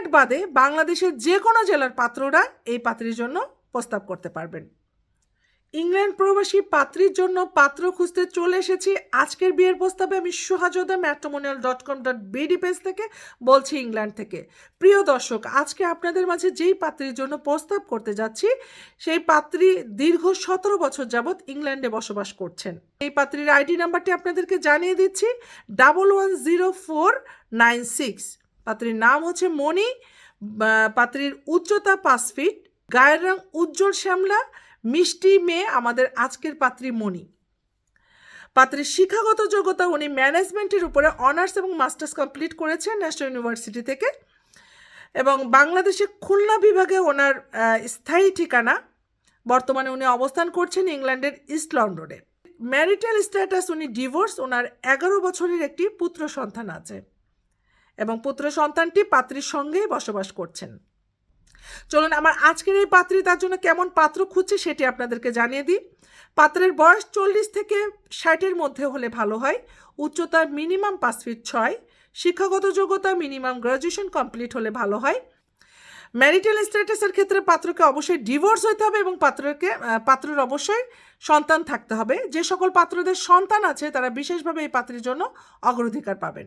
সিলেট বাদে বাংলাদেশের যে কোনো জেলার পাত্ররা এই পাত্রীর জন্য প্রস্তাব করতে পারবেন। ইংল্যান্ড প্রবাসী পাত্রীর জন্য পাত্র খুঁজতে চলে এসেছি। আজকের বিয়ের প্রস্তাবে আমি সুহাজদা matrimonial dot com dot BD page থেকে বলছি ইংল্যান্ড থেকে। প্রিয় দর্শক, আজকে আপনাদের মাঝে যেই পাত্রীর জন্য প্রস্তাব করতে যাচ্ছি, সেই পাত্রী দীর্ঘ সতেরো বছর যাবৎ ইংল্যান্ডে বসবাস করছেন। এই পাত্রীর আইডি নাম্বারটি আপনাদেরকে জানিয়ে দিচ্ছি double one zero four nine six পাত্রীর নাম হচ্ছে মণি পাত্রীর উচ্চতা পাঁচ ফিট, গায়ের রং উজ্জ্বল শ্যামলা, মিষ্টি মেয়ে আমাদের আজকের পাত্রী মণি। পাত্রীর শিক্ষাগত যোগ্যতা উনি ম্যানেজমেন্টের উপরে অনার্স এবং মাস্টার্স কমপ্লিট করেছেন ন্যাশনাল ইউনিভার্সিটি থেকে এবং বাংলাদেশে খুলনা বিভাগে ওনার স্থায়ী ঠিকানা। বর্তমানে উনি অবস্থান করছেন ইংল্যান্ডের ইস্ট লন্ডনে। ম্যারিটাল স্ট্যাটাস উনি ডিভোর্স, ওনার এগারো বছরের একটি পুত্র সন্তান আছে। এবং পুত্র সন্তানটি পাত্রীর সঙ্গেই বসবাস করছেন। চলুন, আমার আজকের এই পাত্রী তার জন্য কেমন পাত্র খুঁজছে সেটি আপনাদেরকে জানিয়ে দিই। পাত্রের বয়স চল্লিশ থেকে ষাটের মধ্যে হলে ভালো হয়। উচ্চতা মিনিমাম পাঁচ ফিট ছয়। শিক্ষাগত যোগ্যতা মিনিমাম গ্র্যাজুয়েশন কমপ্লিট হলে ভালো হয়। ম্যারিটাল স্ট্যাটাসের ক্ষেত্রে পাত্রকে অবশ্যই ডিভোর্স হতে হবে এবং পাত্রকে পাত্রের অবশ্যই সন্তান থাকতে হবে। যে সকল পাত্রদের সন্তান আছে, তারা বিশেষভাবে এই পাত্রের জন্য অগ্রাধিকার পাবেন।